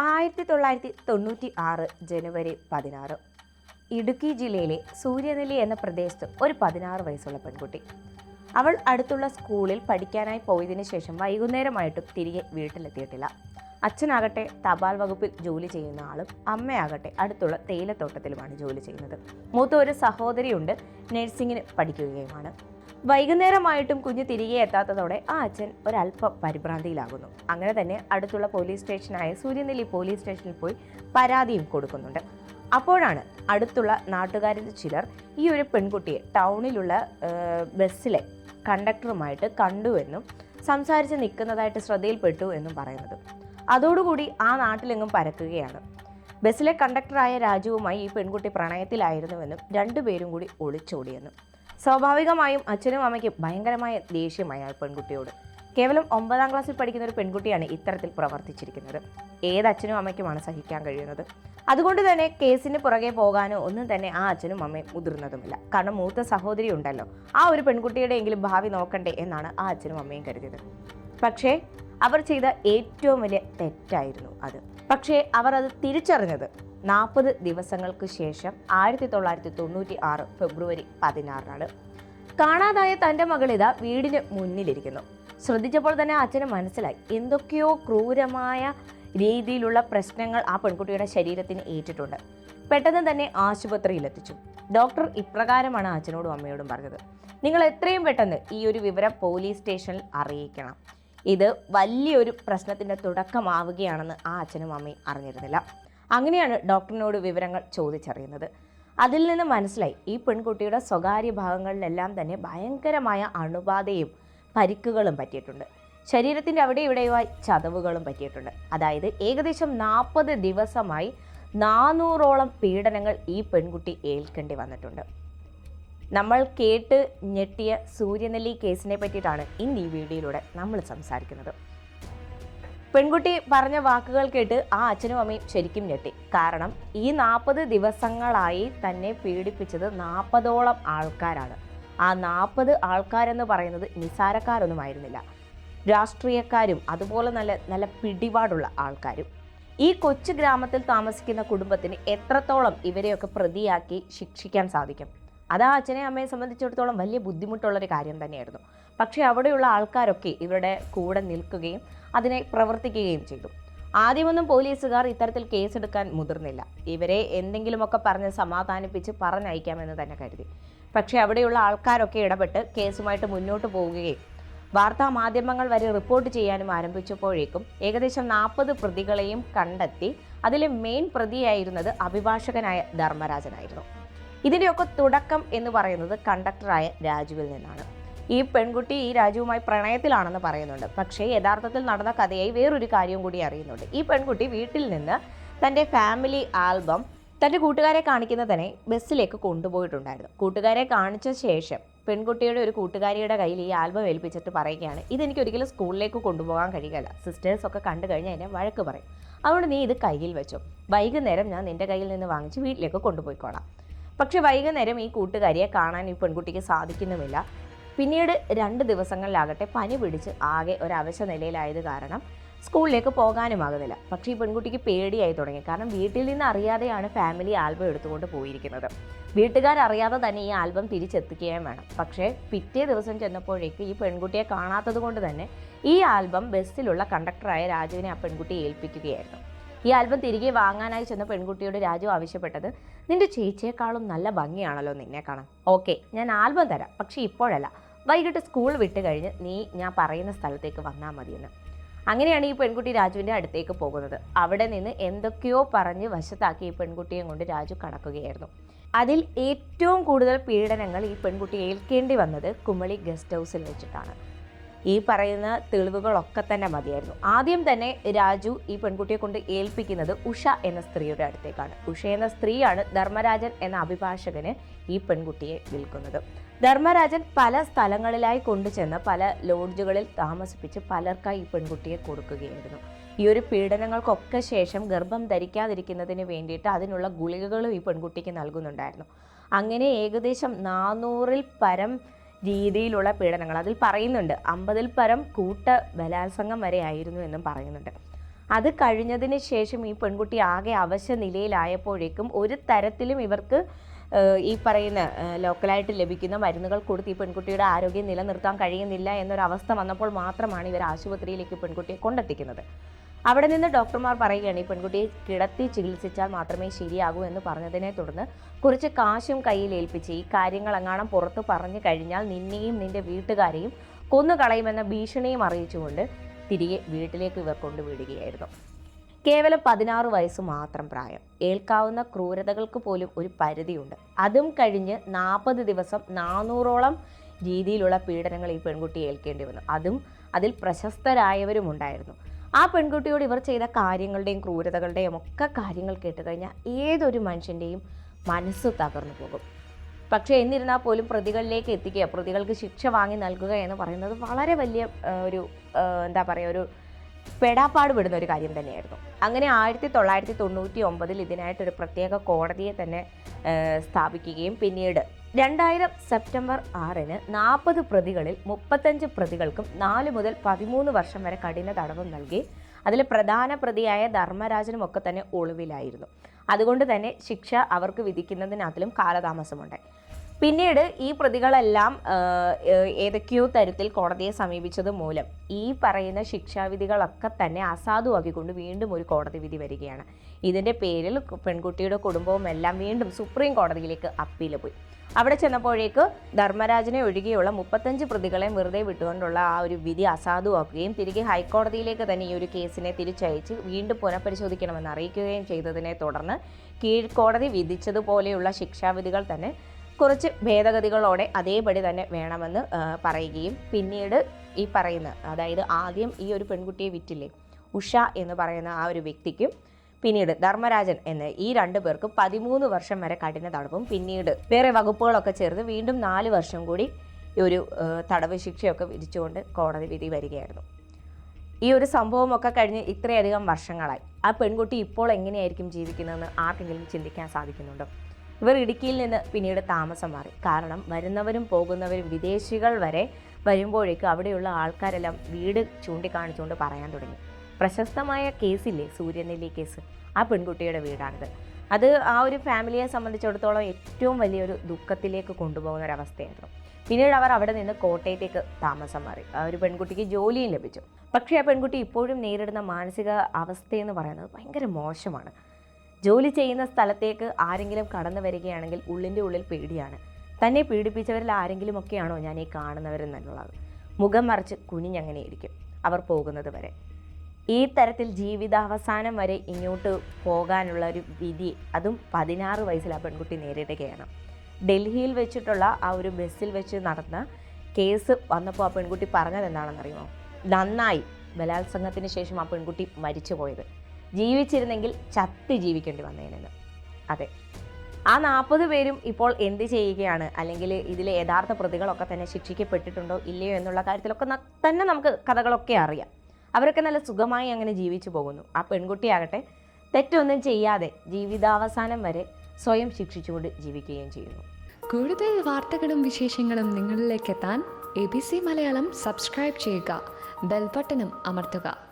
ആയിരത്തി തൊള്ളായിരത്തി തൊണ്ണൂറ്റി ആറ് ജനുവരി പതിനാറ്. ഇടുക്കി ജില്ലയിലെ സൂര്യനെല്ലി എന്ന പ്രദേശത്ത് ഒരു പതിനാറ് വയസ്സുള്ള പെൺകുട്ടി. അവൾ അടുത്തുള്ള സ്കൂളിൽ പഠിക്കാനായി പോയതിനു ശേഷം വൈകുന്നേരമായിട്ടും തിരികെ വീട്ടിലെത്തിയിട്ടില്ല. അച്ഛനാകട്ടെ തപാൽ വകുപ്പിൽ ജോലി ചെയ്യുന്ന ആളും അമ്മയാകട്ടെ അടുത്തുള്ള തേയിലത്തോട്ടത്തിലുമാണ് ജോലി ചെയ്യുന്നത്. മൂത്ത ഒരു സഹോദരിയുണ്ട് നഴ്സിങ്ങിന് പഠിക്കുകയുമാണ്. വൈകുന്നേരമായിട്ടും കുഞ്ഞ് തിരികെ എത്താത്തതോടെ ആ അച്ഛൻ ഒരല്പം പരിഭ്രാന്തിയിലാകുന്നു. അങ്ങനെ തന്നെ അടുത്തുള്ള പോലീസ് സ്റ്റേഷനായ സൂര്യനെല്ലി പോലീസ് സ്റ്റേഷനിൽ പോയി പരാതിയും കൊടുക്കുന്നുണ്ട്. അപ്പോഴാണ് അടുത്തുള്ള നാട്ടുകാരിൽ ചിലർ ഈ ഒരു പെൺകുട്ടിയെ ടൗണിലുള്ള ബസ്സിലെ കണ്ടക്ടറുമായിട്ട് കണ്ടുവെന്നും സംസാരിച്ച് നിൽക്കുന്നതായിട്ട് ശ്രദ്ധയിൽപ്പെട്ടു എന്നും പറയുന്നത്. അതോടുകൂടി ആ നാട്ടിലെങ്ങും പരക്കുകയാണ്. ബസ്സിലെ കണ്ടക്ടറായ രാജുവുമായി ഈ പെൺകുട്ടി പ്രണയത്തിലായിരുന്നുവെന്നും രണ്ടുപേരും കൂടി ഒളിച്ചോടിയെന്നും. സ്വാഭാവികമായും അച്ഛനും അമ്മയ്ക്കും ഭയങ്കരമായ ദേഷ്യമായി ആ പെൺകുട്ടിയോട്. കേവലം ഒമ്പതാം ക്ലാസ്സിൽ പഠിക്കുന്ന ഒരു പെൺകുട്ടിയാണ് ഇത്തരത്തിൽ പ്രവർത്തിച്ചിരിക്കുന്നത്. ഏത് അച്ഛനും അമ്മയ്ക്കുമാണ് സഹിക്കാൻ കഴിയുന്നത്? അതുകൊണ്ട് തന്നെ കേസിന് പുറകെ പോകാനോ ഒന്നും തന്നെ ആ അച്ഛനും അമ്മയും മുതിർന്നതുമില്ല. കാരണം മൂത്ത സഹോദരി ഉണ്ടല്ലോ. ആ ഒരു പെൺകുട്ടിയുടെ എങ്കിലും ഭാവി നോക്കണ്ടേ എന്നാണ് ആ അച്ഛനും അമ്മയും കരുതിയത്. പക്ഷേ അവർ ചെയ്ത ഏറ്റവും വലിയ തെറ്റായിരുന്നു അത്. പക്ഷേ അവർ അത് തിരിച്ചറിഞ്ഞത് നാൽപ്പത് ദിവസങ്ങൾക്ക് ശേഷം ആയിരത്തി തൊള്ളായിരത്തി തൊണ്ണൂറ്റി ആറ് ഫെബ്രുവരി പതിനാറിനാണ്. കാണാതായ തന്റെ മകളിതാ വീടിന് മുന്നിലിരിക്കുന്നു. ശ്രദ്ധിച്ചപ്പോൾ തന്നെ അച്ഛന് മനസ്സിലായി. എന്തൊക്കെയോ ക്രൂരമായ രീതിയിലുള്ള പ്രശ്നങ്ങൾ ആ പെൺകുട്ടിയുടെ ശരീരത്തിന് ഏറ്റിട്ടുണ്ട്. പെട്ടെന്ന് തന്നെ ആശുപത്രിയിലെത്തിച്ചു. ഡോക്ടർ ഇപ്രകാരമാണ് അച്ഛനോടും അമ്മയോടും പറഞ്ഞത്. നിങ്ങൾ എത്രയും പെട്ടെന്ന് ഈ ഒരു വിവരം പോലീസ് സ്റ്റേഷനിൽ അറിയിക്കണം. ഇത് വലിയൊരു പ്രശ്നത്തിന്റെ തുടക്കമാവുകയാണെന്ന് ആ അച്ഛനും അമ്മയും അറിഞ്ഞിരുന്നില്ല. അങ്ങനെയാണ് ഡോക്ടറിനോട് വിവരങ്ങൾ ചോദിച്ചറിയുന്നത്. അതിൽ നിന്ന് മനസ്സിലായി ഈ പെൺകുട്ടിയുടെ സ്വകാര്യ ഭാഗങ്ങളിലെല്ലാം തന്നെ ഭയങ്കരമായ അണുബാധയും പരിക്കുകളും പറ്റിയിട്ടുണ്ട്. ശരീരത്തിന്റെ അവിടെ ഇവിടെയുമായി ചതവുകളും പറ്റിയിട്ടുണ്ട്. അതായത് ഏകദേശം നാൽപ്പത് ദിവസമായി നാനൂറോളം പീഡനങ്ങൾ ഈ പെൺകുട്ടി ഏൽക്കേണ്ടി വന്നിട്ടുണ്ട്. നമ്മൾ കേട്ട് ഞെട്ടിയ സൂര്യനെല്ലി കേസിനെ പറ്റിയിട്ടാണ് ഇന്ന് ഈ വീഡിയോയിലൂടെ നമ്മൾ സംസാരിക്കുന്നത്. പെൺകുട്ടി പറഞ്ഞ വാക്കുകൾ കേട്ട് ആ അച്ഛനും അമ്മയും ശരിക്കും ഞെട്ടി. കാരണം ഈ നാൽപ്പത് ദിവസങ്ങളായി തന്നെ പീഡിപ്പിച്ചത് നാൽപ്പതോളം ആൾക്കാരാണ്. ആ നാൽപ്പത് ആൾക്കാരെന്ന് പറയുന്നത് നിസാരക്കാരൊന്നുമായിരുന്നില്ല രാഷ്ട്രീയക്കാരും അതുപോലെ നല്ല നല്ല പിടിപാടുള്ള ആൾക്കാരും. ഈ കൊച്ചു ഗ്രാമത്തിൽ താമസിക്കുന്ന കുടുംബത്തിന് എത്രത്തോളം ഇവരെയൊക്കെ പ്രതിയാക്കി ശിക്ഷിക്കാൻ സാധിക്കും? അത് ആ അച്ഛനെ അമ്മയെ സംബന്ധിച്ചിടത്തോളം വലിയ ബുദ്ധിമുട്ടുള്ളൊരു കാര്യം തന്നെയായിരുന്നു. പക്ഷേ അവിടെയുള്ള ആൾക്കാരൊക്കെ ഇവരുടെ കൂടെ നിൽക്കുകയും അതിനെ പ്രവർത്തിക്കുകയും ചെയ്തു. ആദ്യമൊന്നും പോലീസുകാർ ഇത്തരത്തിൽ കേസെടുക്കാൻ മുതിർന്നില്ല. ഇവരെ എന്തെങ്കിലുമൊക്കെ പറഞ്ഞ് സമാധാനിപ്പിച്ച് പറഞ്ഞയക്കാമെന്ന് തന്നെ കരുതി. പക്ഷേ അവിടെയുള്ള ആൾക്കാരൊക്കെ ഇടപെട്ട് കേസുമായിട്ട് മുന്നോട്ട് പോവുകയും വാർത്താ മാധ്യമങ്ങൾ വരെ റിപ്പോർട്ട് ചെയ്യാനും ആരംഭിച്ചപ്പോഴേക്കും ഏകദേശം നാൽപ്പത് പ്രതികളെയും കണ്ടെത്തി അതിലെ മെയിൻ പ്രതിയായിരുന്നത് അഭിഭാഷകനായ ധർമ്മരാജനായിരുന്നു. ഇതിന്റെയൊക്കെ തുടക്കം എന്ന് പറയുന്നത് കണ്ടക്ടറായ രാജുവിൽ നിന്നാണ്. ഈ പെൺകുട്ടി ഈ രാജുവുമായി പ്രണയത്തിലാണെന്ന് പറയുന്നുണ്ട്. പക്ഷേ യഥാർത്ഥത്തിൽ നടന്ന കഥയായി വേറൊരു കാര്യം കൂടി അറിയുന്നുണ്ട്. ഈ പെൺകുട്ടി വീട്ടിൽ നിന്ന് തന്റെ ഫാമിലി ആൽബം തന്റെ കൂട്ടുകാരെ കാണിക്കുന്നതിനെ ബസ്സിലേക്ക് കൊണ്ടുപോയിട്ടുണ്ടായിരുന്നു. കൂട്ടുകാരെ കാണിച്ച ശേഷം പെൺകുട്ടിയുടെ ഒരു കൂട്ടുകാരിയുടെ കയ്യിൽ ഈ ആൽബം ഏൽപ്പിച്ചിട്ട് പറയുകയാണ് ഇതെനിക്ക് ഒരിക്കലും സ്കൂളിലേക്ക് കൊണ്ടുപോകാൻ കഴിയില്ല. സിസ്റ്റേഴ്സൊക്കെ കണ്ടു കഴിഞ്ഞാൽ എന്നെ വഴക്ക് പറയും. അതുകൊണ്ട് നീ ഇത് കയ്യിൽ വെച്ചു. വൈകുന്നേരം ഞാൻ നിന്റെ കയ്യിൽ നിന്ന് വാങ്ങിച്ച് വീട്ടിലേക്ക് കൊണ്ടുപോയിക്കോളാം. പക്ഷേ വൈകുന്നേരം ഈ കൂട്ടുകാരിയെ കാണാൻ ഈ പെൺകുട്ടിക്ക് സാധിക്കുന്നുമില്ല. പിന്നീട് രണ്ട് ദിവസങ്ങളിലാകട്ടെ പനി പിടിച്ച് ആകെ ഒരു നിലയിലായത് കാരണം സ്കൂളിലേക്ക് പോകാനുമാകുന്നില്ല. പക്ഷേ ഈ പെൺകുട്ടിക്ക് പേടിയായി തുടങ്ങി. കാരണം വീട്ടിൽ നിന്ന് അറിയാതെയാണ് ഫാമിലി ആൽബം എടുത്തുകൊണ്ട് പോയിരിക്കുന്നത്. വീട്ടുകാരറിയാതെ തന്നെ ഈ ആൽബം തിരിച്ചെത്തിക്കുകയും വേണം. പക്ഷേ പിറ്റേ ദിവസം ചെന്നപ്പോഴേക്ക് ഈ പെൺകുട്ടിയെ കാണാത്തത് കൊണ്ട് തന്നെ ഈ ആൽബം ബസ്സിലുള്ള കണ്ടക്ടറായ രാജുവിനെ ആ പെൺകുട്ടി ഏൽപ്പിക്കുകയായിരുന്നു. ഈ ആൽബം തിരികെ വാങ്ങാനായി ചെന്ന പെൺകുട്ടിയോട് രാജു ആവശ്യപ്പെട്ടത് നിന്റെ ചേച്ചിയേക്കാളും നല്ല ഭംഗിയാണല്ലോ നിന്നെ കാണാൻ. ഓക്കെ ഞാൻ ആൽബം തരാം പക്ഷേ ഇപ്പോഴല്ല. വൈകിട്ട് സ്കൂൾ വിട്ട് കഴിഞ്ഞ് നീ ഞാൻ പറയുന്ന സ്ഥലത്തേക്ക് വന്നാൽ മതിയെന്ന്. അങ്ങനെയാണ് ഈ പെൺകുട്ടി രാജുവിന്റെ അടുത്തേക്ക് പോകുന്നത്. അവിടെ നിന്ന് എന്തൊക്കെയോ പറഞ്ഞ് വശത്താക്കി ഈ പെൺകുട്ടിയെ കൊണ്ട് രാജു കടക്കുകയായിരുന്നു. അതിൽ ഏറ്റവും കൂടുതൽ പീഡനങ്ങൾ ഈ പെൺകുട്ടി ഏൽക്കേണ്ടി വന്നത് കുമളി ഗസ്റ്റ് ഹൗസിൽ വെച്ചിട്ടാണ്. ഈ പറയുന്ന തെളിവുകളൊക്കെ തന്നെ മതിയായിരുന്നു. ആദ്യം തന്നെ രാജു ഈ പെൺകുട്ടിയെ കൊണ്ട് ഏൽപ്പിക്കുന്നത് ഉഷ എന്ന സ്ത്രീയുടെ അടുത്തേക്കാണ്. ഉഷ എന്ന സ്ത്രീയാണ് ധർമ്മരാജൻ എന്ന അഭിഭാഷകന് ഈ പെൺകുട്ടിയെ വിൽക്കുന്നത്. ധർമ്മരാജൻ പല സ്ഥലങ്ങളിലായി കൊണ്ടുചെന്ന് പല ലോഡ്ജുകളിൽ താമസിപ്പിച്ച് പലർക്കായി ഈ പെൺകുട്ടിയെ കൊടുക്കുകയായിരുന്നു. ഈ ഒരു പീഡനങ്ങൾക്കൊക്കെ ശേഷം ഗർഭം ധരിക്കാതിരിക്കുന്നതിന് വേണ്ടിയിട്ട് അതിനുള്ള ഗുളികകളും ഈ പെൺകുട്ടിക്ക് നൽകുന്നുണ്ടായിരുന്നു. അങ്ങനെ ഏകദേശം നാനൂറിൽ പരം രീതിയിലുള്ള പീഡനങ്ങൾ. അതിൽ പറയുന്നുണ്ട് അമ്പതിൽ പരം കൂട്ട ബലാത്സംഗം വരെ ആയിരുന്നു എന്നും പറയുന്നുണ്ട്. അത് കഴിഞ്ഞതിന് ശേഷം ഈ പെൺകുട്ടി ആകെ അവശ നിലയിലായപ്പോഴേക്കും ഒരു തരത്തിലും ഇവർക്ക് ഈ പറയുന്ന ലോക്കലായിട്ട് ലഭിക്കുന്ന മരുന്നുകൾ കൊടുത്ത് ഈ പെൺകുട്ടിയുടെ ആരോഗ്യം നിലനിർത്താൻ കഴിയുന്നില്ല എന്നൊരവസ്ഥ വന്നപ്പോൾ മാത്രമാണ് ഇവർ ആശുപത്രിയിലേക്ക് പെൺകുട്ടിയെ കൊണ്ടെത്തിക്കുന്നത്. അവിടെ നിന്ന് ഡോക്ടർമാർ പറയുകയാണ് ഈ പെൺകുട്ടിയെ കിടത്തി ചികിത്സിച്ചാൽ മാത്രമേ ശരിയാകൂ എന്ന് പറഞ്ഞതിനെ തുടർന്ന് കുറച്ച് കാശും കയ്യിൽ ഏൽപ്പിച്ച് ഈ കാര്യങ്ങൾ അങ്ങാണം പുറത്ത് പറഞ്ഞു കഴിഞ്ഞാൽ നിന്നെയും നിന്റെ വീട്ടുകാരെയും കൊന്നുകളയുമെന്ന ഭീഷണിയും അറിയിച്ചുകൊണ്ട് തിരികെ വീട്ടിലേക്ക് ഇവർ കൊണ്ടുവിടുകയായിരുന്നു. കേവലം പതിനാറ് വയസ്സ് മാത്രം പ്രായം. ഏൽക്കാവുന്ന ക്രൂരതകൾക്ക് പോലും ഒരു പരിധിയുണ്ട്. അതും കഴിഞ്ഞ് നാൽപ്പത് ദിവസം നാനൂറോളം രീതിയിലുള്ള പീഡനങ്ങൾ ഈ പെൺകുട്ടി ഏൽക്കേണ്ടി വന്നു. അതും അതിൽ പ്രശസ്തരായവരും ഉണ്ടായിരുന്നു ആ പെൺകുട്ടിയോട് ഇവർ ചെയ്ത കാര്യങ്ങളുടെയും ക്രൂരതകളുടെയും ഒക്കെ കാര്യങ്ങൾ കേട്ട് കഴിഞ്ഞാൽ ഏതൊരു മനുഷ്യന്റെയും മനസ്സ് തകർന്നു പോകും. പക്ഷേ എന്നിരുന്നാൽ പോലും പ്രതികളിലേക്ക് എത്തിക്കുക പ്രതികൾക്ക് ശിക്ഷ വാങ്ങി നൽകുക എന്ന് പറയുന്നത് വളരെ വലിയ ഒരു എന്താ പറയുക ഒരു പെടാപ്പാട് വിടുന്ന ഒരു കാര്യം തന്നെയായിരുന്നു. അങ്ങനെ ആയിരത്തി തൊള്ളായിരത്തി തൊണ്ണൂറ്റി ഒമ്പതിൽ ഇതിനായിട്ടൊരു പ്രത്യേക കോടതിയെ തന്നെ സ്ഥാപിക്കുകയും പിന്നീട് രണ്ടായിരം സെപ്റ്റംബർ ആറിന് നാൽപ്പത് പ്രതികളിൽ മുപ്പത്തഞ്ച് പ്രതികൾക്കും നാല് മുതൽ പതിമൂന്ന് വർഷം വരെ കഠിന തടവും നൽകി അതിൽ പ്രധാന പ്രതിയായ ധർമ്മരാജനും ഒക്കെ തന്നെ ഒളിവിലായിരുന്നു. അതുകൊണ്ട് തന്നെ ശിക്ഷ അവർക്ക് വിധിക്കുന്നതിനകത്തിലും കാലതാമസമുണ്ടായി. പിന്നീട് ഈ പ്രതികളെല്ലാം ഏതൊക്കെയോ തരത്തിൽ കോടതിയെ സമീപിച്ചത് മൂലം ഈ പറയുന്ന ശിക്ഷാവിധികളൊക്കെ തന്നെ അസാധുവാക്കിക്കൊണ്ട് വീണ്ടും ഒരു കോടതി വിധി വരികയാണ്. ഇതിന്റെ പേരിൽ പെൺകുട്ടിയുടെ കുടുംബവും എല്ലാം വീണ്ടും സുപ്രീം കോടതിയിലേക്ക് അപ്പീൽ പോയി. അവിടെ ചെന്നപ്പോഴേക്ക് ധർമ്മരാജനെ ഒഴികെയുള്ള മുപ്പത്തഞ്ച് പ്രതികളെ വെറുതെ വിട്ടുകൊണ്ടുള്ള ആ ഒരു വിധി അസാധുവാക്കുകയും തിരികെ ഹൈക്കോടതിയിലേക്ക് തന്നെ ഈ ഒരു കേസിനെ തിരിച്ചയച്ച് വീണ്ടും പുനഃപരിശോധിക്കണമെന്ന് അറിയിക്കുകയും ചെയ്തതിനെ തുടർന്ന് കീഴ്ക്കോടതി വിധിച്ചതുപോലെയുള്ള ശിക്ഷാവിധികൾ തന്നെ കുറച്ച് ഭേദഗതികളോടെ അതേപടി തന്നെ വേണമെന്ന് പറയുകയും പിന്നീട് ഈ പറയുന്ന അതായത് ആദ്യം ഈ ഒരു പെൺകുട്ടിയെ വിറ്റില്ലേ ഉഷ എന്ന് പറയുന്ന ആ ഒരു വ്യക്തിക്കും പിന്നീട് ധർമ്മരാജൻ എന്ന ഈ രണ്ടു പേർക്കും പതിമൂന്ന് വർഷം വരെ കഠിന തടവും പിന്നീട് വേറെ വകുപ്പുകളൊക്കെ ചേർത്ത് വീണ്ടും നാല് വർഷം കൂടി ഈ ഒരു തടവ് ശിക്ഷയൊക്കെ വിധിച്ചുകൊണ്ട് കോടതി വിധി വരികയായിരുന്നു. ഈ ഒരു സംഭവമൊക്കെ കഴിഞ്ഞ് ഇത്രയധികം വർഷങ്ങളായി. ആ പെൺകുട്ടി ഇപ്പോൾ എങ്ങനെയായിരിക്കും ജീവിക്കുന്നതെന്ന് ആർക്കെങ്കിലും ചിന്തിക്കാൻ സാധിക്കുന്നുണ്ടോ? ഇവർ ഇടുക്കിയിൽ നിന്ന് പിന്നീട് താമസം മാറി. കാരണം വരുന്നവരും പോകുന്നവരും വിദേശികൾ വരെ വരുമ്പോഴേക്കും അവിടെയുള്ള ആൾക്കാരെല്ലാം വീട് ചൂണ്ടിക്കാണിച്ചുകൊണ്ട് പറയാൻ തുടങ്ങി. പ്രശസ്തമായ കേസില്ലേ? സൂര്യനെല്ലി കേസ്. ആ പെൺകുട്ടിയുടെ വീടാണിത്. അത് ആ ഒരു ഫാമിലിയെ സംബന്ധിച്ചിടത്തോളം ഏറ്റവും വലിയൊരു ദുഃഖത്തിലേക്ക് കൊണ്ടുപോകുന്ന ഒരവസ്ഥയായിരുന്നു പിന്നീട് അവർ അവിടെ നിന്ന് കോട്ടയത്തേക്ക് താമസം മാറി. ആ ഒരു പെൺകുട്ടിക്ക് ജോലിയും ലഭിച്ചു. പക്ഷേ ആ പെൺകുട്ടി ഇപ്പോഴും നേരിടുന്ന മാനസിക അവസ്ഥയെന്ന് പറയുന്നത് ഭയങ്കര മോശമാണ്. ജോലി ചെയ്യുന്ന സ്ഥലത്തേക്ക് ആരെങ്കിലും കടന്നു വരികയാണെങ്കിൽ ഉള്ളിന്റെ ഉള്ളിൽ പേടിയാണ്. തന്നെ പീഡിപ്പിച്ചവരിൽ ആരെങ്കിലും ഒക്കെയാണോ ഞാൻ ഈ കാണുന്നവരെന്നുള്ളത്. മുഖം മറിച്ച് കുനിഞ്ഞങ്ങനെ ഇരിക്കും അവർ പോകുന്നത് വരെ. ഈ തരത്തിൽ ജീവിതാവസാനം വരെ ഇങ്ങോട്ട് പോകാനുള്ള ഒരു വിധി അതും പതിനാറ് വയസ്സിൽ ആ പെൺകുട്ടി നേരിടുകയാണ്. ഡൽഹിയിൽ വെച്ചിട്ടുള്ള ആ ഒരു ബസ്സിൽ വെച്ച് നടന്ന കേസ് വന്നപ്പോൾ ആ പെൺകുട്ടി പറഞ്ഞത് എന്താണെന്നറിയുമോ നന്നായി. ബലാത്സംഗത്തിന് ശേഷം ആ പെൺകുട്ടി മരിച്ചു പോയത് ജീവിച്ചിരുന്നെങ്കിൽ ചത്ത് ജീവിക്കേണ്ടി വന്നേനെന്ന്. അതെ. ആ നാൽപ്പത് പേരും ഇപ്പോൾ എന്ത് ചെയ്യുകയാണ്? അല്ലെങ്കിൽ ഇതിലെ യഥാർത്ഥ പ്രതികളൊക്കെ തന്നെ ശിക്ഷിക്കപ്പെട്ടിട്ടുണ്ടോ? ഇല്ലയോ എന്നുള്ള കാര്യത്തിലൊക്കെ തന്നെ നമുക്ക് കഥകളൊക്കെ അറിയാം. അവരൊക്കെ നല്ല സുഖമായി അങ്ങനെ ജീവിച്ചു പോകുന്നു. ആ പെൺകുട്ടിയാകട്ടെ തെറ്റൊന്നും ചെയ്യാതെ ജീവിതാവസാനം വരെ സ്വയം ശിക്ഷിച്ചുകൊണ്ട് ജീവിക്കുകയും ചെയ്യുന്നു. കൂടുതൽ വാർത്തകളും വിശേഷങ്ങളും നിങ്ങളിലേക്ക് എത്താൻ A B C Malayalam subscribe ചെയ്യുക. ബെൽബട്ടനും അമർത്തുക.